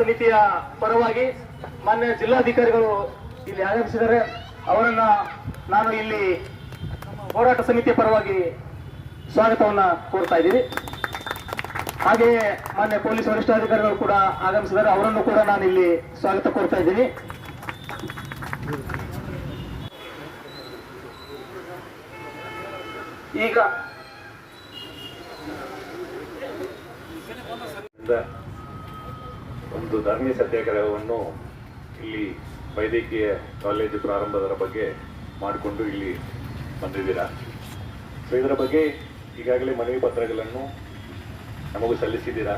ಸಮಿತಿಯ ಪರವಾಗಿ ಮಾನ್ಯ ಜಿಲ್ಲಾಧಿಕಾರಿಗಳು ಇಲ್ಲಿ ಆಗಮಿಸಿದ್ದಾರೆ. ಅವರನ್ನ ನಾನು ಇಲ್ಲಿ ಹೋರಾಟ ಸಮಿತಿಯ ಪರವಾಗಿ ಸ್ವಾಗತವನ್ನ ಕೋರ್ತಾ ಇದ್ದೀವಿ ಹಾಗೆಯೇ ಮಾನ್ಯ ಪೊಲೀಸ್ ವರಿಷ್ಠಾಧಿಕಾರಿಗಳು ಕೂಡ ಆಗಮಿಸಿದ್ದಾರೆ. ಅವರನ್ನು ಕೂಡ ನಾನು ಇಲ್ಲಿ ಸ್ವಾಗತ ಕೋರ್ತಾ ಇದ್ದೀನಿ. ಈಗ ಒಂದು ಧರಣಿ ಸತ್ಯಾಗ್ರಹವನ್ನು ಇಲ್ಲಿ ವೈದ್ಯಕೀಯ ಕಾಲೇಜು ಪ್ರಾರಂಭದರ ಬಗ್ಗೆ ಮಾಡಿಕೊಂಡು ಇಲ್ಲಿ ಬಂದಿದ್ದೀರಾ? ಸೊ ಇದರ ಬಗ್ಗೆ ಈಗಾಗಲೇ ಮನವಿ ಪತ್ರಗಳನ್ನು ನಮಗೂ ಸಲ್ಲಿಸಿದ್ದೀರಾ?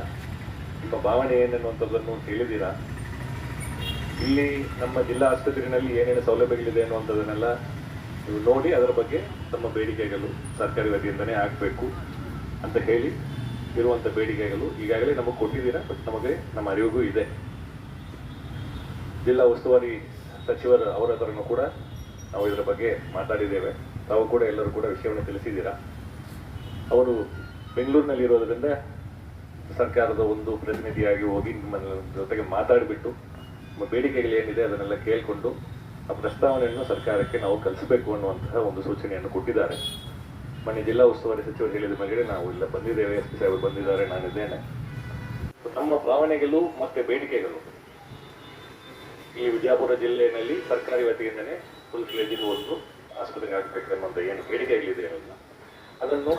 ನಿಮ್ಮ ಭಾವನೆ ಏನೆನ್ನುವಂಥದ್ದನ್ನು ಹೇಳಿದ್ದೀರಾ? ಇಲ್ಲಿ ನಮ್ಮ ಜಿಲ್ಲಾ ಆಸ್ಪತ್ರೆಯಲ್ಲಿ ಏನೇನು ಸೌಲಭ್ಯಗಳಿದೆ ಅನ್ನುವಂಥದ್ದನ್ನೆಲ್ಲ ನೀವು ನೋಡಿ, ಅದರ ಬಗ್ಗೆ ತಮ್ಮ ಬೇಡಿಕೆಗಳು ಸರ್ಕಾರಿ ವತಿಯಿಂದನೇ ಆಗಬೇಕು ಅಂತ ಹೇಳಿ ಇರುವಂಥ ಬೇಡಿಕೆಗಳು ಈಗಾಗಲೇ ನಮಗೆ ಕೊಟ್ಟಿದ್ದೀರಾ? ಬಟ್ ನಮಗೆ ನಮ್ಮ ಅರಿವಿಗೂ ಇದೆ. ಜಿಲ್ಲಾ ಉಸ್ತುವಾರಿ ಸಚಿವರ ಅವರ ಹತ್ರನೂ ಕೂಡ ನಾವು ಇದರ ಬಗ್ಗೆ ಮಾತಾಡಿದ್ದೇವೆ. ತಾವು ಕೂಡ ಎಲ್ಲರೂ ಕೂಡ ವಿಷಯವನ್ನು ತಿಳಿಸಿದ್ದೀರಾ? ಅವರು ಬೆಂಗಳೂರಿನಲ್ಲಿ ಇರೋದರಿಂದ ಸರ್ಕಾರದ ಒಂದು ಪ್ರತಿನಿಧಿಯಾಗಿ ಹೋಗಿ ನಿಮ್ಮ ಜೊತೆಗೆ ಮಾತಾಡಿಬಿಟ್ಟು ನಮ್ಮ ಬೇಡಿಕೆಗಳು ಏನಿದೆ ಅದನ್ನೆಲ್ಲ ಕೇಳಿಕೊಂಡು ಆ ಪ್ರಸ್ತಾವನೆಯನ್ನು ಸರ್ಕಾರಕ್ಕೆ ನಾವು ಕಲಿಸಬೇಕು ಅನ್ನುವಂತಹ ಒಂದು ಸೂಚನೆಯನ್ನು ಕೊಟ್ಟಿದ್ದಾರೆ. ಮೊನ್ನೆ ಜಿಲ್ಲಾ ಉಸ್ತುವಾರಿ ಸಚಿವರು ಹೇಳಿದ ಮೇಲೆ ನಾವು ಇಲ್ಲ ಬಂದಿದ್ದೇವೆ. ಎಸ್ ಪಿ ಸಾಹೇಬರು ಬಂದಿದ್ದಾರೆ, ನಾನಿದ್ದೇನೆ. ನಮ್ಮ ಭಾವನೆಗಳು ಮತ್ತೆ ಬೇಡಿಕೆಗಳು ಈ ವಿಜಯಪುರ ಜಿಲ್ಲೆಯಲ್ಲಿ ಸರ್ಕಾರಿ ವತಿಯಿಂದನೇ ಫುಲ್ ಫ್ಲೇಜಿನ ಒಂದು ಆಸ್ಪತ್ರೆ ಆಗಬೇಕೆನ್ನುವಂಥ ಏನು ಬೇಡಿಕೆಗಳಿದೆ ಅಲ್ಲ ಅದನ್ನು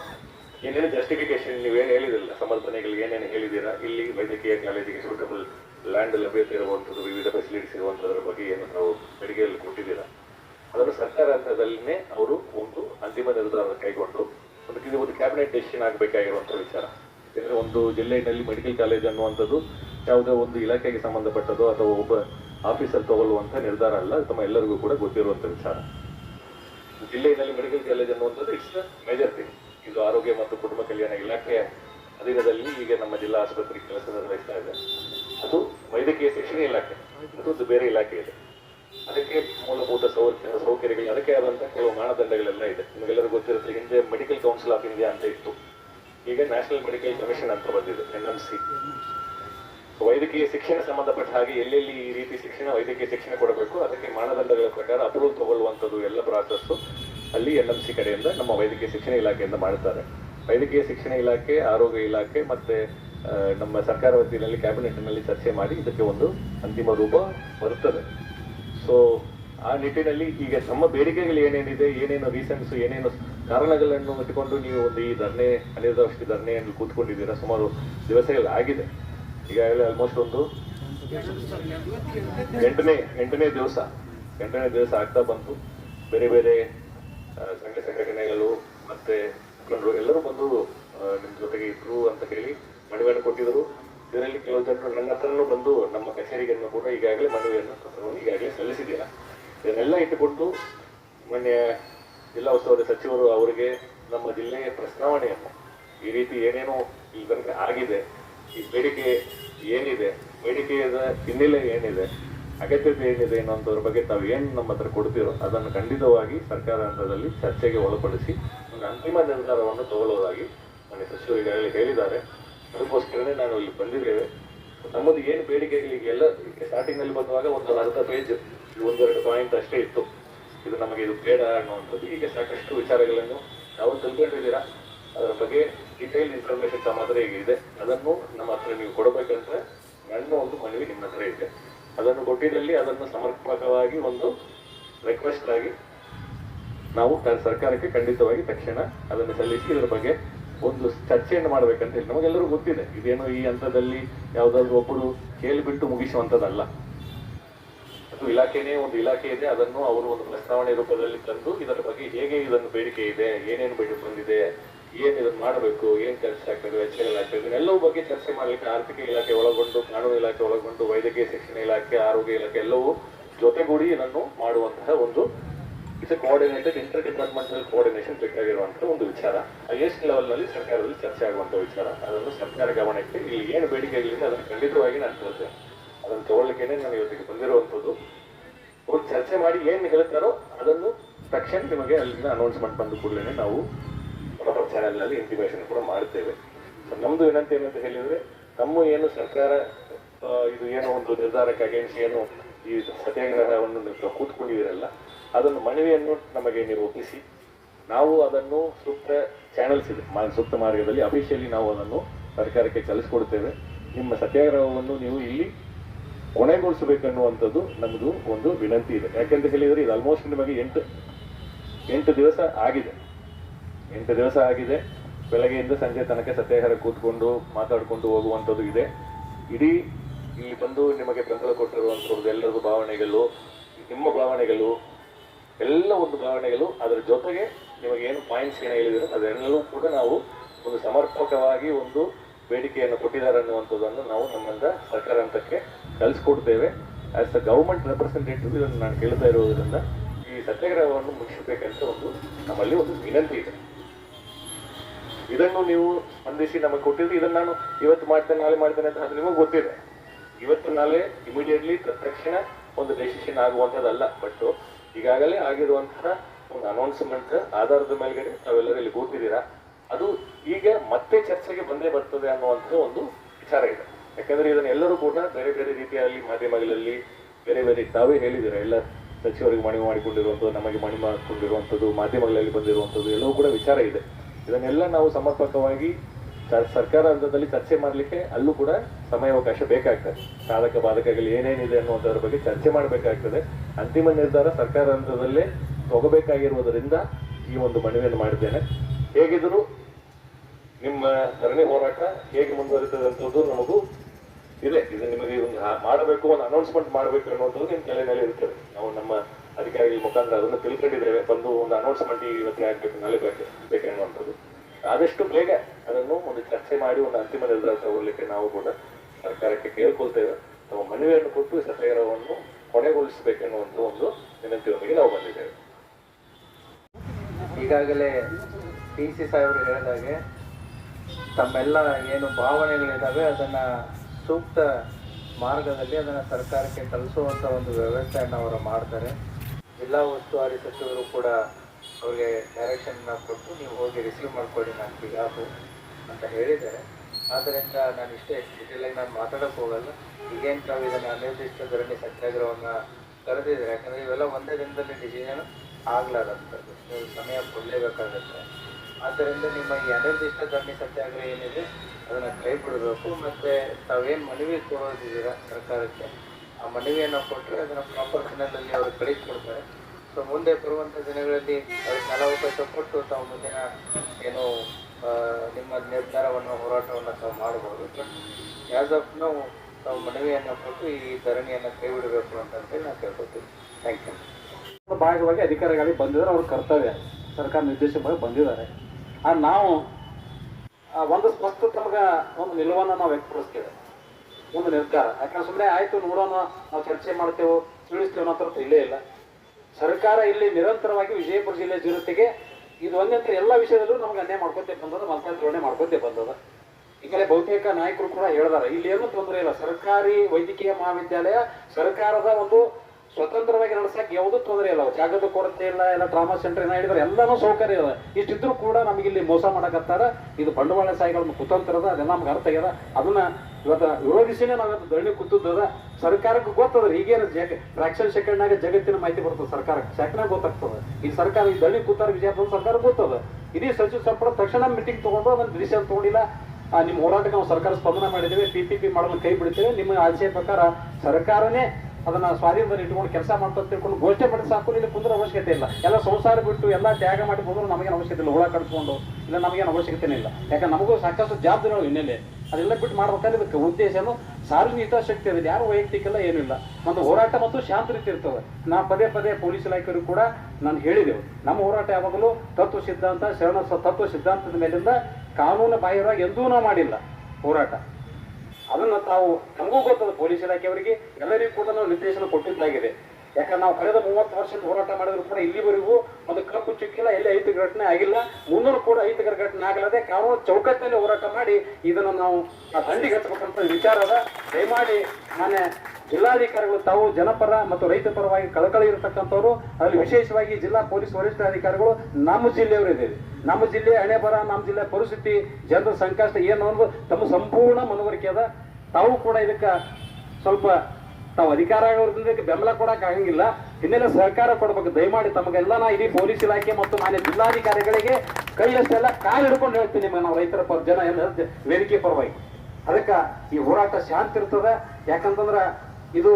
ಏನೇನು ಜಸ್ಟಿಫಿಕೇಶನ್ ನೀವೇನು ಹೇಳಿದಿಲ್ಲ ಸಮರ್ಥನೆಗಳಿಗೆ ಏನೇನು ಹೇಳಿದ್ದೀರಾ, ಇಲ್ಲಿ ವೈದ್ಯಕೀಯ ಕಾಲೇಜಿಗೆ ಸೂಟಬಲ್ ಲ್ಯಾಂಡ್ ಲಭ್ಯತೆ ಇರುವಂಥದ್ದು, ವಿವಿಧ ಫೆಸಿಲಿಟೀಸ್ ಇರುವಂಥದ್ರ ಬಗ್ಗೆ ಏನು ನಾವು ಬೇಡಿಕೆಯಲ್ಲಿ ಕೊಟ್ಟಿದ್ದೀರಾ, ಅದನ್ನು ಸರ್ಕಾರ ಹಂತದಲ್ಲಿನೇ ಅವರು ಒಂದು ಅಂತಿಮ ನಿರ್ಧಾರ ಕೈಗೊಂಡು. ಅದಕ್ಕೆ ಒಂದು ಕ್ಯಾಬಿನೆಟ್ ಡೆಸಿಷನ್ ಆಗಬೇಕಾಗಿರುವಂಥ ವಿಚಾರ. ಯಾಕಂದ್ರೆ ಒಂದು ಜಿಲ್ಲೆಯಲ್ಲಿ ಮೆಡಿಕಲ್ ಕಾಲೇಜ್ ಅನ್ನುವಂಥದ್ದು ಯಾವುದೇ ಒಂದು ಇಲಾಖೆಗೆ ಸಂಬಂಧಪಟ್ಟದ್ದು ಅಥವಾ ಒಬ್ಬ ಆಫೀಸರ್ ತಗೊಳ್ಳುವಂಥ ನಿರ್ಧಾರ ಅಲ್ಲ ತಮ್ಮ ಎಲ್ಲರಿಗೂ ಕೂಡ ಗೊತ್ತಿರುವಂಥ ವಿಚಾರ. ಜಿಲ್ಲೆಯಲ್ಲಿ ಮೆಡಿಕಲ್ ಕಾಲೇಜ್ ಅನ್ನುವಂಥದ್ದು ಇಟ್ಸ್ ಮೇಜರ್ ಥಿಂಗ್ ಇದು ಆರೋಗ್ಯ ಮತ್ತು ಕುಟುಂಬ ಕಲ್ಯಾಣ ಇಲಾಖೆಯ ಅಧೀನದಲ್ಲಿ ಈಗ ನಮ್ಮ ಜಿಲ್ಲಾ ಆಸ್ಪತ್ರೆ ಕೆಲಸ ನಿರ್ವಹಿಸ್ತಾ ಇದೆ. ಅದು ವೈದ್ಯಕೀಯ ಶಿಕ್ಷಣ ಇಲಾಖೆ ಅದು ಒಂದು ಬೇರೆ ಇಲಾಖೆ ಇದೆ ಅದಕ್ಕೆ ಮೂಲಭೂತ ಸೌಕರ್ಯ ಸೌಕರ್ಯಗಳು ಅದಕ್ಕೆ ಆದಂತ ಕೆಲವು ಮಾನದಂಡಗಳೆಲ್ಲ ಇದೆ ನಿಮಗೆಲ್ಲರೂ ಗೊತ್ತಿರುತ್ತೆ ಹಿಂದೆ ಮೆಡಿಕಲ್ ಕೌನ್ಸಿಲ್ ಆಫ್ ಇಂಡಿಯಾ ಅಂತ ಇತ್ತು. ಈಗ ನ್ಯಾಷನಲ್ ಮೆಡಿಕಲ್ ಕಮಿಷನ್ ಅಂತ ಬಂದಿದೆ ಎನ್ ಎಂ ಸಿ ವೈದ್ಯಕೀಯ ಶಿಕ್ಷಣ ಸಂಬಂಧಪಟ್ಟ ಹಾಗೆ ಎಲ್ಲೆಲ್ಲಿ ಈ ರೀತಿ ಶಿಕ್ಷಣ, ವೈದ್ಯಕೀಯ ಶಿಕ್ಷಣ ಕೊಡಬೇಕು, ಅದಕ್ಕೆ ಮಾನದಂಡಗಳ ಪ್ರಕಾರ ಅಪ್ರೂವ್ ತಗೊಳ್ಳುವಂಥದ್ದು ಎಲ್ಲ ಪ್ರಾಸೆಸ್ಸು ಅಲ್ಲಿ ಎನ್ ಎಂ ಕಡೆಯಿಂದ ನಮ್ಮ ವೈದ್ಯಕೀಯ ಶಿಕ್ಷಣ ಇಲಾಖೆಯಿಂದ ಮಾಡುತ್ತಾರೆ ವೈದ್ಯಕೀಯ ಶಿಕ್ಷಣ ಇಲಾಖೆ, ಆರೋಗ್ಯ ಇಲಾಖೆ ಮತ್ತೆ ನಮ್ಮ ಸರ್ಕಾರ ವತಿಯಲ್ಲಿ ಕ್ಯಾಬಿನೆಟ್ನಲ್ಲಿ ಚರ್ಚೆ ಮಾಡಿ ಇದಕ್ಕೆ ಒಂದು ಅಂತಿಮ ರೂಪ ಬರುತ್ತದೆ. ಸೊ ಆ ನಿಟ್ಟಿನಲ್ಲಿ ಈಗ ನಮ್ಮ ಬೇಡಿಕೆಗಳು ಏನೇನಿದೆ, ಏನೇನು ರೀಸನ್ಸ್ ಏನೇನು ಕಾರಣಗಳನ್ನು ಇಟ್ಟುಕೊಂಡು ನೀವು ಒಂದು ಈ ಧರಣಿ ಅನಿರ್ದಿಷ್ಟ ಧರಣಿಯನ್ನು ಕೂತ್ಕೊಂಡಿದ್ದೀರಾ? ಸುಮಾರು ದಿವಸಗಳಾಗಿದೆ ಈಗಾಗಲೇ ಆಲ್ಮೋಸ್ಟ್ ಒಂದು ಎಂಟನೇ ಎಂಟನೇ ದಿವಸ. ಎಂಟನೇ ದಿವಸ ಆಗ್ತಾ ಬಂತು. ಬೇರೆ ಬೇರೆ ಸಂಘ ಸಂಘಟನೆಗಳು ಮತ್ತೆ ಮುಖಂಡರು ಎಲ್ಲರೂ ಬಂದು ನಿಮ್ಮ ಜೊತೆಗೆ ಇದ್ರು ಅಂತ ಹೇಳಿ ಮನವಿಯನ್ನು ಕೊಟ್ಟಿದ್ರು. ಇದರಲ್ಲಿ ಕೆಲವು ಜನರು ನನ್ನ ಹತ್ರನೂ ಬಂದು ನಮ್ಮ ಕಚೇರಿಯನ್ನು ಕೂಡ ಈಗಾಗಲೇ ಮನವಿಯನ್ನು ಈಗಾಗಲೇ ಸಲ್ಲಿಸಿದ್ದೀರಾ? ಇದನ್ನೆಲ್ಲ ಇಟ್ಟುಕೊಂಡು ಮೊನ್ನೆ ಜಿಲ್ಲಾ ಉಸ್ತುವಾರಿ ಸಚಿವರು ಅವರಿಗೆ ನಮ್ಮ ಜಿಲ್ಲೆಯ ಪ್ರಸ್ತಾವನೆಯನ್ನು ಈ ರೀತಿ ಏನೇನೋ ತನಕ ಆಗಿದೆ, ಈ ಬೇಡಿಕೆ ಏನಿದೆ, ಬೇಡಿಕೆಯದ ಹಿನ್ನೆಲೆ ಏನಿದೆ, ಅಗತ್ಯತೆ ಏನಿದೆ ಅನ್ನೋದ್ರ ಬಗ್ಗೆ ತಾವು ಏನು ನಮ್ಮ ಹತ್ರ ಕೊಡ್ತೀರೋ ಅದನ್ನು ಖಂಡಿತವಾಗಿ ಸರ್ಕಾರ ಹಂತದಲ್ಲಿ ಚರ್ಚೆಗೆ ಒಳಪಡಿಸಿ ಒಂದು ಅಂತಿಮ ನಿರ್ಧಾರವನ್ನು ತಗೊಳ್ಳೋದಾಗಿ ಮನೆ ಸಚಿವರು ಈಗಾಗಲೇ ಹೇಳಿದ್ದಾರೆ. ಅದಕ್ಕೋಸ್ಕರನೇ ನಾನು ಇಲ್ಲಿ ಬಂದಿದ್ದೇವೆ. ನಮ್ಮದು ಏನು ಬೇಡಿಕೆಗಳಿಗೆಲ್ಲ ಸ್ಟಾರ್ಟಿಂಗ್ನಲ್ಲಿ ಬಂದಾಗ ಒಂದು ಅರ್ಧ ಪೇಜ್ ಒಂದೆರಡು ಪಾಯಿಂಟ್ ಅಷ್ಟೇ ಇತ್ತು. ಇದು ನಮಗೆ ಇದು ಬೇಡ ಅನ್ನುವಂಥದ್ದು. ಈಗ ಸಾಕಷ್ಟು ವಿಚಾರಗಳನ್ನು ನಾವು ತಿಳ್ಕೊಂಡಿದ್ದೀರಾ? ಅದರ ಬಗ್ಗೆ ಡೀಟೇಲ್ ಇನ್ಫಾರ್ಮೇಶನ್ ತಮ್ಮ ಹತ್ರ ಹೇಗಿದೆ ಅದನ್ನು ನಮ್ಮ ಹತ್ರ ನೀವು ಕೊಡಬೇಕಂದ್ರೆ ನನ್ನ ಒಂದು ಮನವಿ ನಿಮ್ಮ ಹತ್ರ ಇದೆ. ಅದನ್ನು ಕೊಟ್ಟಿದ್ದಲ್ಲಿ ಅದನ್ನು ಸಮರ್ಪಕವಾಗಿ ಒಂದು ರಿಕ್ವೆಸ್ಟ್ ಆಗಿ ನಾವು ಸರ್ಕಾರಕ್ಕೆ ಖಂಡಿತವಾಗಿ ತಕ್ಷಣ ಅದನ್ನು ಸಲ್ಲಿಸಿ ಇದರ ಬಗ್ಗೆ ಒಂದು ಚರ್ಚೆಯನ್ನು ಮಾಡಬೇಕಂತ ಹೇಳಿ. ನಮಗೆಲ್ಲರೂ ಗೊತ್ತಿದೆ. ಇದೇನು ಈ ಹಂತದಲ್ಲಿ ಯಾವುದಾದ್ರೂ ಒಬ್ಬರು ಕೇಳಿಬಿಟ್ಟು ಮುಗಿಸುವಂಥದ್ದಲ್ಲ. ಅದು ಇಲಾಖೆನೇ ಒಂದು ಇಲಾಖೆ ಇದೆ, ಅದನ್ನು ಅವರು ಒಂದು ಪ್ರಸ್ತಾವನೆ ರೂಪದಲ್ಲಿ ತಂದು ಇದರ ಬಗ್ಗೆ ಹೇಗೆ ಇದನ್ನು ಬೇಡಿಕೆ ಇದೆ, ಏನೇನು ಬೇಡಿಕೆ ಬಂದಿದೆ, ಏನು ಇದನ್ನು ಮಾಡಬೇಕು, ಏನ್ ಖರ್ಚಾಗ್ತದೆ ವೆಚ್ಚಗಳಾಗ್ತದೆ ಎಲ್ಲವೂ ಬಗ್ಗೆ ಚರ್ಚೆ ಮಾಡಲಿಕ್ಕೆ ಆರ್ಥಿಕ ಇಲಾಖೆ ಒಳಗೊಂಡು, ಕಾನೂನು ಇಲಾಖೆ ಒಳಗೊಂಡು, ವೈದ್ಯಕೀಯ ಶಿಕ್ಷಣ ಇಲಾಖೆ, ಆರೋಗ್ಯ ಇಲಾಖೆ ಎಲ್ಲವೂ ಜೊತೆಗೂಡಿ ಇದನ್ನು ಮಾಡುವಂತಹ ಒಂದು it's coordinated inter departmental coordination ಬೇಕಾಗಿರುವಂತಹ ಒಂದು ವಿಚಾರ. ಹೈಯೆಸ್ಟ್ ಲೆವೆಲ್ನಲ್ಲಿ ಸರ್ಕಾರದಲ್ಲಿ ಚರ್ಚೆ ಆಗುವಂತಹ ವಿಚಾರ. ಅದನ್ನು ಸರ್ಕಾರ ಗಮನಕ್ಕೆ ಇಲ್ಲಿ ಏನು ಬೇಡಿಕೆಗಳಿದೆ ಅದನ್ನು ಖಂಡಿತವಾಗಿ ನಾನು ತೋರಿಸ್ತೇನೆ. ಅದನ್ನು ತಗೊಳ್ಳಿಕ್ಕೇನೆ ನಾನು ಇವತ್ತಿಗೆ ಬಂದಿರುವಂಥದ್ದು. ಅವ್ರು ಚರ್ಚೆ ಮಾಡಿ ಏನು ಹೇಳ್ತಾರೋ ಅದನ್ನು ತಕ್ಷಣ ನಿಮಗೆ ಅಲ್ಲಿಂದ ಅನೌನ್ಸ್ಮೆಂಟ್ ಬಂದ ಕೂಡಲೇ ನಾವು ಚಾನೆಲ್ನಲ್ಲಿ ಇಂಟಿಮೇಷನ್ ಕೂಡ ಮಾಡ್ತೇವೆ. ಸೊ ನಮ್ಮದು ವಿನಂತಿ ಏನಂತ ಹೇಳಿದರೆ ನಮ್ಮ ಏನು ಸರ್ಕಾರ ಇದು ಏನೋ ಒಂದು ನಿರ್ಧಾರಕ್ಕೆ ಅಗೇನ್ಸ್ಟ್ ಏನು ಈ ಸತ್ಯಾಗ್ರಹವನ್ನು ನೀವು ಕೂತ್ಕೊಂಡಿದ್ದೀರಲ್ಲ, ಅದನ್ನು ಮನವಿಯನ್ನು ನಮಗೆ ನೀವು ಒಪ್ಪಿಸಿ, ನಾವು ಅದನ್ನು ಸೂಕ್ತ ಚಾನೆಲ್ಸ್ ಇದೆ ಸೂಕ್ತ ಮಾರ್ಗದಲ್ಲಿ ಅಫಿಷಿಯಲಿ ನಾವು ಅದನ್ನು ಸರ್ಕಾರಕ್ಕೆ ಕಲಿಸ್ಕೊಡ್ತೇವೆ ನಿಮ್ಮ ಸತ್ಯಾಗ್ರಹವನ್ನು ನೀವು ಇಲ್ಲಿ ಕೊನೆಗೊಳಿಸಬೇಕನ್ನುವಂಥದ್ದು ನಮ್ಮದು ಒಂದು ವಿನಂತಿ ಇದೆ. ಯಾಕೆಂತ ಹೇಳಿದರೆ ಇದು ಆಲ್ಮೋಸ್ಟ್ ನಿಮಗೆ ಎಂಟು ಎಂಟು ದಿವಸ ಆಗಿದೆ. ಎಂಟು ದಿವಸ ಆಗಿದೆ. ಬೆಳಗ್ಗೆಯಿಂದ ಸಂಜೆ ತನಕ ಸತ್ಯಾಗ್ರಹ ಕೂತ್ಕೊಂಡು ಮಾತಾಡಿಕೊಂಡು ಹೋಗುವಂಥದ್ದು ಇದೆ. ಇಡೀ ಇಲ್ಲಿ ಬಂದು ನಿಮಗೆ ಬೆಂಬಲ ಕೊಟ್ಟಿರುವಂಥದ್ದು ಎಲ್ಲರದ್ದು ಭಾವನೆಗಳು, ನಿಮ್ಮ ಭಾವನೆಗಳು, ಎಲ್ಲ ಒಂದು ಭಾವನೆಗಳು, ಅದರ ಜೊತೆಗೆ ನಿಮಗೇನು ಪಾಯಿಂಟ್ಸ್ ಏನು ಹೇಳಿದ್ರೆ ಅದೆಲ್ಲವೂ ಕೂಡ ನಾವು ಒಂದು ಸಮರ್ಪಕವಾಗಿ ಒಂದು ಬೇಡಿಕೆಯನ್ನು ಕೊಟ್ಟಿದ್ದಾರೆ ಅನ್ನುವಂಥದ್ದನ್ನು ನಾವು ನಮ್ಮಿಂದ ಸರ್ಕಾರ ಹಂತಕ್ಕೆ ಕಳಿಸ್ಕೊಡ್ತೇವೆ. ಆಸ್ ಅ ಗೌರ್ಮೆಂಟ್ ರೆಪ್ರೆಸೆಂಟೇಟಿವ್ ಇದನ್ನು ನಾನು ಕೇಳ್ತಾ ಇರೋದರಿಂದ ಈ ಸತ್ಯಾಗ್ರಹವನ್ನು ಮುಗಿಸಬೇಕಂತ ಒಂದು ನಮ್ಮಲ್ಲಿ ಒಂದು ವಿನಂತಿ ಇದೆ. ಇದನ್ನು ನೀವು ಸ್ಪಂದಿಸಿ ನಮಗೆ ಕೊಟ್ಟಿದ್ದು ಇದನ್ನು ನಾನು ಇವತ್ತು ಮಾಡ್ತೇನೆ, ನಾಳೆ ಮಾಡ್ತೇನೆ ಅಂತ ಅದು ನಿಮಗೆ ಗೊತ್ತಿದೆ. ಇವತ್ತು ನಾಳೆ ಇಮಿಡಿಯೇಟ್ಲಿ ತಕ್ಷಣ ಒಂದು ಡೆಸಿಷನ್ ಆಗುವಂಥದ್ದಲ್ಲ. ಬಟ್ ಈಗಾಗಲೇ ಆಗಿರುವಂತಹ ಒಂದು ಅನೌನ್ಸ್ಮೆಂಟ್ ಆಧಾರದ ಮೇಲ್ಗಡೆ ತಾವೆಲ್ಲರೂ ಇಲ್ಲಿ ಕೂತಿದ್ದೀರಾ? ಅದು ಈಗ ಮತ್ತೆ ಚರ್ಚೆಗೆ ಬಂದೇ ಬರ್ತದೆ ಅನ್ನುವಂತಹ ಒಂದು ವಿಚಾರ ಇದೆ. ಯಾಕಂದ್ರೆ ಇದನ್ನ ಎಲ್ಲರೂ ಕೂಡ ಬೇರೆ ಬೇರೆ ರೀತಿಯಲ್ಲಿ ಮಾಧ್ಯಮಗಳಲ್ಲಿ ಬೇರೆ ಬೇರೆ ತಾವೇ ಹೇಳಿದ್ದೀರಾ. ಎಲ್ಲ ಸಚಿವರಿಗೆ ಮನವಿ ಮಾಡಿಕೊಂಡಿರುವಂಥದ್ದು, ನಮಗೆ ಮಣಿ ಮಾಡಿಕೊಂಡಿರುವಂಥದ್ದು ಮಾಧ್ಯಮಗಳಲ್ಲಿ ಬಂದಿರುವಂಥದ್ದು, ಎಲ್ಲವೂ ಕೂಡ ವಿಚಾರ ಇದೆ. ಇದನ್ನೆಲ್ಲ ನಾವು ಸಮರ್ಪಕವಾಗಿ ಸರ್ಕಾರ ಹಂತದಲ್ಲಿ ಚರ್ಚೆ ಮಾಡಲಿಕ್ಕೆ ಅಲ್ಲೂ ಕೂಡ ಸಮಯಾವಕಾಶ ಬೇಕಾಗ್ತದೆ. ಸಾಧಕ ಬಾಧಕಗಳು ಏನೇನಿದೆ ಅನ್ನುವಂಥದ್ರ ಬಗ್ಗೆ ಚರ್ಚೆ ಮಾಡಬೇಕಾಗ್ತದೆ. ಅಂತಿಮ ನಿರ್ಧಾರ ಸರ್ಕಾರ ಹಂತದಲ್ಲೇ ತಗೋಬೇಕಾಗಿರುವುದರಿಂದ ಈ ಒಂದು ಮನವಿಯನ್ನು ಮಾಡಿದ್ದೇನೆ. ಹೇಗಿದ್ರು ನಿಮ್ಮ ಧರಣಿ ಹೋರಾಟ ಹೇಗೆ ಮುಂದುವರಿತದೆ ಅಂತದ್ದು ನಮಗೂ ಇದೆ. ಇದು ನಿಮಗೆ ಒಂದು ಮಾಡಬೇಕು, ಒಂದು ಅನೌನ್ಸ್ಮೆಂಟ್ ಮಾಡಬೇಕು ಅನ್ನೋದು ನಿಮ್ಮ ಮೇಲೆ ಇರ್ತದೆ. ನಾವು ನಮ್ಮ ಅಧಿಕಾರಿಗಳ ಮುಖಾಂತರ ಅದನ್ನು ತಿಳ್ಕೊಂಡಿದ್ದೇವೆ ಬಂದು ಒಂದು ಅನೌನ್ಸ್ಮೆಂಟ್ ಇವತ್ತು ಆಗ್ಬೇಕು, ನಾಳೆ ಬೇಕು ಅನ್ನುವಂಥದ್ದು. ಆದಷ್ಟು ಬೇಗ ಅದನ್ನು ಒಂದು ಚರ್ಚೆ ಮಾಡಿ, ಒಂದು ಅಂತಿಮ ನಿರ್ಧಾರ ತಗೊಳ್ಳಿಕ್ಕೆ ನಾವು ಕೂಡ ಸರ್ಕಾರಕ್ಕೆ ಕೇಳ್ಕೊಳ್ತೇವೆ. ನಾವು ಮನವಿಯನ್ನು ಕೊಟ್ಟು ಸತ್ಯಾಗ್ರಹವನ್ನು ಕೊನೆಗೊಳಿಸಬೇಕೆನ್ನುವಂಥ ಒಂದು ವಿನಂತಿಯೊಂದಿಗೆ ನಾವು ಬಂದಿದ್ದೇವೆ. ಈಗಾಗಲೇ ಟಿ ಸಿ ಸಾಹೇಬರು ಹೇಳಿದಾಗೆ ತಮ್ಮೆಲ್ಲ ಏನು ಭಾವನೆಗಳಿದ್ದಾವೆ ಅದನ್ನು ಸೂಕ್ತ ಮಾರ್ಗದಲ್ಲಿ ಅದನ್ನು ಸರ್ಕಾರಕ್ಕೆ ತಲುಪಿಸುವಂಥ ಒಂದು ವ್ಯವಸ್ಥೆಯನ್ನು ಅವರು ಮಾಡ್ತಾರೆ. ಜಿಲ್ಲಾ ಉಸ್ತುವಾರಿ ಸಚಿವರು ಕೂಡ ಅವರಿಗೆ ಡೈರೆಕ್ಷನ್ನ ಕೊಟ್ಟು ನೀವು ಹೋಗಿ ರಿಸೀವ್ ಮಾಡ್ಕೊಳ್ಳಿ ನಾನು ಅಂತ ಹೇಳಿದ್ದಾರೆ. ಆದ್ದರಿಂದ ನಾನು ಇಷ್ಟೇ ಡೀಟೇಲಾಗಿ ನಾನು ಮಾತಾಡೋಕ್ಕೆ ಹೋಗಲ್ಲ. ಈಗೇನು ತಾವು ಇದನ್ನು ಅನಿರ್ದಿಷ್ಟ ಧರಣಿ ಸತ್ಯಾಗ್ರಹವನ್ನು ಕರೆದಿದ್ದಾರೆ ಯಾಕಂದರೆ ಇವೆಲ್ಲ ಒಂದೇ ದಿನದಲ್ಲಿ ಡಿಸಿಷನ್ ಆಗ್ಲಾರಂಥದ್ದು ನೀವು ಸಮಯ ಕೊಡಲೇಬೇಕಾಗತ್ತೆ. ಆದ್ದರಿಂದ ನಿಮ್ಮ ಈ ಅನಿರ್ದಿಷ್ಟ ಧರಣಿ ಸತ್ಯಾಗ್ರಹ ಏನಿದೆ, ಅದನ್ನು ಕೈ ಬಿಡಬೇಕು ಮತ್ತು ತಾವೇನು ಮನವಿ ಕೊಡೋದಿದ್ದೀರಾ ಸರ್ಕಾರಕ್ಕೆ, ಆ ಮನವಿಯನ್ನು ಕೊಟ್ಟರೆ ಅದನ್ನು ಪ್ರಾಪರ್ ಚಾನಲಲ್ಲಿ ಅವರು ಕಳಿಸ್ಕೊಡ್ತಾರೆ ಸೊ ಮುಂದೆ ಬರುವಂಥ ದಿನಗಳಲ್ಲಿ ಅವ್ರ ಕಾಲಾವಕಾಶ ಕೊಟ್ಟು ತಾವು ಮುಂದಿನ ಏನು ನಿಮ್ಮ ನಿರ್ಧಾರವನ್ನು, ಹೋರಾಟವನ್ನು ತಾವು ಮಾಡಬಹುದು ಬಟ್ ಆ್ಯಸ್ ಆಫ್ ನಾವು ತಾವು ಮನವಿಯನ್ನು ಕೊಟ್ಟು ಈ ಧರಣಿಯನ್ನು ಕೈ ಬಿಡಬೇಕು ಅಂತ ಹೇಳಿ ನಾನು ಕೇಳ್ಕೊತೀನಿ. ಥ್ಯಾಂಕ್ ಯು ಭಾಗವಾಗಿ ಅಧಿಕಾರಿಗಳಿಗೆ ಬಂದಿದ್ದಾರೆ, ಅವ್ರ ಕರ್ತವ್ಯ. ಸರ್ಕಾರ ನಿರ್ದೇಶಕವಾಗಿ ಬಂದಿದ್ದಾರೆ. ಆ ನಾವು ಒಂದು ಸ್ಪಷ್ಟ ತಮಗೆ ಒಂದು ನಿಲುವನ್ನು ನಾವು ವ್ಯಕ್ತಪಡಿಸ್ತೇವೆ. ಒಂದು ನಿರ್ಧಾರ. ಯಾಕಂದ್ರೆ ಸುಮ್ಮನೆ ಆಯ್ತು, ನೋಡೋಣ, ನಾವು ಚರ್ಚೆ ಮಾಡ್ತೇವೆ, ತಿಳಿಸ್ತೇವೆ ಅನ್ನೋ ಇಲ್ಲೇ ಇಲ್ಲ. ಸರ್ಕಾರ ಇಲ್ಲಿ ನಿರಂತರವಾಗಿ ವಿಜಯಪುರ ಜಿಲ್ಲೆ ಜನತೆಗೆ ಇದು ಒಂದಂತರ ಎಲ್ಲ ವಿಷಯದಲ್ಲೂ ನಮ್ಗೆ ಅನ್ಯಾಯ ಮಾಡ್ಕೊತೇ ಬಂದದ ಧೋರಣೆ ಮಾಡ್ಕೊತೇ ಬಂದದ ಈಗಲೇ ಬಹುತೇಕ ನಾಯಕರು ಕೂಡ ಹೇಳಿದಾರೆ, ಇಲ್ಲಿ ಏನೂ ತೊಂದರೆ ಇಲ್ಲ. ಸರ್ಕಾರಿ ವೈದ್ಯಕೀಯ ಮಹಾವಿದ್ಯಾಲಯ, ಸರ್ಕಾರದ ಒಂದು ಸ್ವತಂತ್ರವಾಗಿ ನಡೆಸಕ್ಕೆ ಯಾವುದೂ ತೊಂದರೆ ಇಲ್ಲ. ಜಾಗದ ಕೊರತೆ ಇಲ್ಲ, ಎಲ್ಲ ಟ್ರಾಮಾ ಸೆಂಟರ್ ಏನ ಹೇಳಿದ್ರೆ ಎಲ್ಲಾನು ಸೌಕರ್ಯ ಇದೆ. ಇಷ್ಟಿದ್ರು ಕೂಡ ನಮಗೆ ಇಲ್ಲಿ ಮೋಸ ಮಾಡಕತ್ತಾರ. ಇದು ಬಂಡವಾಳ ಸಾಯಿಗಳ ಕುತಂತ್ರದ ಅದೆಲ್ಲ ನಮ್ಗೆ ಅರ್ಥ ಆಗ್ಯದ. ಅದನ್ನ ಇವತ್ತು ವಿರೋಧಿಸಿನೇ ನಾವು ಧರಣಿ ಕೂತದ ಸರ್ಕಾರಕ್ಕೆ ಗೊತ್ತದ ಈಗೇನು ಜಗ ಫ್ರಾಕ್ಷನ್ ಸೆಕೆಂಡ್ನಾಗ ಜಗತ್ತಿನ ಮಾಹಿತಿ ಬರ್ತದೆ ಸರ್ಕಾರಕ್ಕೆ. ಸೆಕೆಂಡ್ ಗೊತ್ತಾಗ್ತದೆ. ಈ ಸರ್ಕಾರ ಈ ಧರಣಿ ಕೂತಾರ ವಿಜಯಪುರ ಸರ್ಕಾರ ಗೊತ್ತದ. ಇಡೀ ಸಚಿವ ಸಂಪುಟ ತಕ್ಷಣ ಮೀಟಿಂಗ್ ತಗೊಂಡು ಅದನ್ನ ಡಿಸಿಷನ್ ತಗೊಂಡಿಲ್ಲ. ನಿಮ್ಮ ಹೋರಾಟಕ್ಕೆ ನಾವು ಸರ್ಕಾರ ಸ್ಪಂದನ ಮಾಡಿದ್ದೇವೆ. ಪಿ ಪಿ ಪಿ ಮಾಡಲು ಕೈ ಬಿಡ್ತೇವೆ. ನಿಮ್ಮ ಆಶಯ ಪ್ರಕಾರ ಸರ್ಕಾರನೇ ಅದನ್ನ ಸ್ವಾಧೀನದಲ್ಲಿ ಇಟ್ಕೊಂಡು ಕೆಲಸ ಮಾಡ್ತಾ ತಿಳ್ಕೊಂಡು ಘೋಷಣೆ ಮಾಡಿ ಸಾಕು, ಇಲ್ಲಿ ಕುಂದ್ರ ಅವಶ್ಯಕತೆ ಇಲ್ಲ. ಎಲ್ಲ ಸಂಸಾರ ಬಿಟ್ಟು ಎಲ್ಲ ತ್ಯಾಗ ಮಾಡಿ ಹೋದ್ರು ನಮಗೇನು ಅವಶ್ಯಕತೆ ಇಲ್ಲ. ಹುಳ ಕಟ್ಕೊಂಡು ಇಲ್ಲ, ನಮಗೇನು ಅವಶ್ಯಕತೆ ಇಲ್ಲ. ಯಾಕಂದ್ರೆ ನಮಗೂ ಸಾಕಷ್ಟು ಜವಾಬ್ದಾರಿಗಳು ಹಿನ್ನೆಲೆ. ಅದೆಲ್ಲ ಬಿಟ್ಟು ಮಾಡ್ಬೇಕಾದ್ರೆ ಇದಕ್ಕೆ ಉದ್ದೇಶನು ಸಾರ್ವಜನಿಕ ಹಿತಾಸಕ್ತಿ ಇದೆ ಯಾರು ವೈಯಕ್ತಿಕ ಇಲ್ಲ, ಏನೂ ಇಲ್ಲ. ಒಂದು ಹೋರಾಟ ಮತ್ತು ಶಾಂತ ರೀತಿ ಇರ್ತದೆ ನಾ ಪದೇ ಪದೇ ಪೊಲೀಸ್ ಇಲಾಖೆಯವರು ಕೂಡ ನಾನು ಹೇಳಿದೆವು. ನಮ್ಮ ಹೋರಾಟ ಯಾವಾಗಲೂ ತತ್ವ ಸಿದ್ಧಾಂತ, ಶರಣ ತತ್ವ ಸಿದ್ಧಾಂತದ ಮೇಲಿಂದ ಕಾನೂನು ಬಾಹಿರವಾಗಿ ಎಂದೂ ನಾವು ಮಾಡಿಲ್ಲ ಹೋರಾಟ. ಅದನ್ನ ತಾವು ನಮಗೂ ಗೊತ್ತದ ಪೊಲೀಸ್ ಇಲಾಖೆಯವರಿಗೆ ಎಲ್ಲರಿಗೂ ಕೂಡ ನಾವು ನಿರ್ದೇಶನ ಕೊಟ್ಟಿದ್ದಾಗಿದೆ. ಯಾಕಂದ್ರೆ ನಾವು ಕಳೆದ ಮೂವತ್ತು ವರ್ಷದ ಹೋರಾಟ ಮಾಡಿದ್ರು ಕೂಡ ಇಲ್ಲಿವರೆಗೂ ಒಂದು ಕಪ್ಪು ಚುಕ್ಕಿಲ್ಲ, ಎಲ್ಲಿ ಐದು ಘಟನೆ ಆಗಿಲ್ಲ, ಮುನ್ನೂರು ಕೂಡ ಐದು ಘಟನೆ ಆಗಲ್ಲದೆ ಕಾನೂನು ಚೌಕಟ್ಟಲ್ಲಿ ಹೋರಾಟ ಮಾಡಿ ಇದನ್ನು ನಾವು ಆ ದಂಡಿಗೆ ಹಚ್ಚಬೇಕಂತ ವಿಚಾರದ ದಯಮಾಡಿ ಮಾನ್ಯ ಜಿಲ್ಲಾಧಿಕಾರಿಗಳು ತಾವು ಜನಪರ ಮತ್ತು ರೈತ ಪರವಾಗಿ ಕಳಕಳಿ ಇರತಕ್ಕಂಥವ್ರು, ಅಲ್ಲಿ ವಿಶೇಷವಾಗಿ ಜಿಲ್ಲಾ ಪೊಲೀಸ್ ವರಿಷ್ಠಾಧಿಕಾರಿಗಳು ನಮ್ಮ ಜಿಲ್ಲೆಯವರು ಇದೆ ನಮ್ಮ ಜಿಲ್ಲೆ ಹಣೆ ಬರ ನಮ್ಮ ಜಿಲ್ಲೆ ಪರಿಸ್ಥಿತಿ, ಜನರ ಸಂಕಷ್ಟ ಏನು ಅನ್ನೋದು ತಮ್ಮ ಸಂಪೂರ್ಣ ಮನವರಿಕೆ ಅದ. ತಾವು ಕೂಡ ಇದಕ್ಕೆ ಸ್ವಲ್ಪ ತಾವು ಅಧಿಕಾರ ಆಗೋದ್ರಿಂದ ಬೆಂಬಲ ಕೊಡಕ್ಕೆ ಆಗಂಗಿಲ್ಲ. ಹಿನ್ನೆಲೆ ಸಹಕಾರ ಕೊಡ್ಬೇಕು. ದಯಮಾಡಿ ತಮಗೆಲ್ಲ ನಾ ಇಡೀ ಪೊಲೀಸ್ ಇಲಾಖೆ ಮತ್ತು ಮಾನ್ಯ ಜಿಲ್ಲಾಧಿಕಾರಿಗಳಿಗೆ ಕೈಯಷ್ಟೆಲ್ಲ ಕಾಲು ಹಿಡ್ಕೊಂಡು ಹೇಳ್ತೀನಿ ನಿಮಗೆ ನಾವು ರೈತರ ಪರ ಜನ ಎಲ್ಲ ವೇದಿಕೆ ಪರವಾಗಿ. ಅದಕ್ಕೆ ಈ ಹೋರಾಟ ಶಾಂತಿ ಇರ್ತದೆ. ಯಾಕಂತಂದ್ರ ಇದು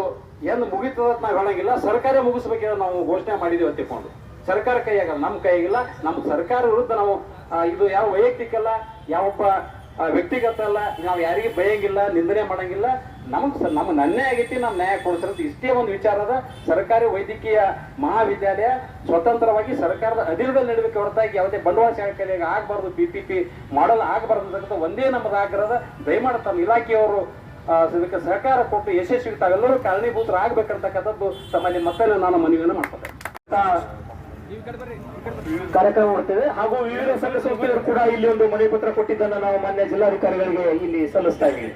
ಏನು ಮುಗಿತದ ನಾವು ಹೇಳಂಗಿಲ್ಲ. ಸರ್ಕಾರ ಮುಗಿಸ್ಬೇಕಿದ್ರೆ ನಾವು ಘೋಷಣೆ ಮಾಡಿದೀವಿ ಅಂತ ತಿಳ್ಕೊಂಡು. ಸರ್ಕಾರ ಕೈಯಾಗಲ್ಲ. ನಮ್ಮ ಕೈಯಾಗಿಲ್ಲ. ನಮ್ಮ ಸರ್ಕಾರ ವಿರುದ್ಧ ನಾವು ಇದು ಯಾವ ವೈಯಕ್ತಿಕ ಅಲ್ಲ, ಯಾವೊಬ್ಬ ವ್ಯಕ್ತಿಗತ ಅಲ್ಲ, ನಾವು ಯಾರಿಗೆ ಬೈಯಂಗಿಲ್ಲ, ನಿಂದನೆ ಮಾಡಂಗಿಲ್ಲ. ನಮಗ್ ನಮ್ಮ ನನ್ನೇ ಆಗೈತಿ ನಮ್ಮ ನ್ಯಾಯ ಕೊಡಿಸಿರೋದು ಇಷ್ಟೇ ಒಂದು ವಿಚಾರದ ಸರ್ಕಾರಿ ವೈದ್ಯಕೀಯ ಮಹಾವಿದ್ಯಾಲಯ ಸ್ವತಂತ್ರವಾಗಿ ಸರ್ಕಾರದ ಅಧೀನದಲ್ಲಿ ನಡೀಬೇಕು ಹೊರತಾಗಿ ಯಾವುದೇ ಬಂಡವಾಳ ಶಾಖೆಗೆ ಆಗಬಾರ್ದು ಬಿ ಪಿ ಪಿ ಮಾಡಲ್ ಆಗಬಾರ್ದು ಅಂತಕ್ಕಂಥ ಒಂದೇ ನಮ್ಮದು ಆಗ್ರದ ದಯಮಾಡಿ ತಮ್ಮ ಇಲಾಖೆಯವರು ಇದಕ್ಕೆ ಸಹಕಾರ ಕೊಟ್ಟು ಯಶಸ್ವಿ ತಾವೆಲ್ಲರೂ ಕಾರಣೀಭೂತರಾಗಬೇಕಂತಕ್ಕಂಥದ್ದು ತಮ್ಮಲ್ಲಿ ಮತ್ತೆ ನಾನು ಮನವಿಯನ್ನು ಮಾಡ್ತೇನೆ ಕಾರ್ಯಕ್ರಮ ಮಾಡ್ತೇವೆ. ಹಾಗೂ ವಿವಿಧ ಸಂಘ ಸಂಸ್ಥೆಯವರು ಕೂಡ ಇಲ್ಲಿ ಒಂದು ಮನೆ ಪತ್ರ ಕೊಟ್ಟಿದ್ದನ್ನು ನಾವು ಮಾನ್ಯ ಜಿಲ್ಲಾಧಿಕಾರಿಗಳಿಗೆ ಇಲ್ಲಿ ಸಲ್ಲಿಸ್ತಾ ಇದ್ದೀವಿ.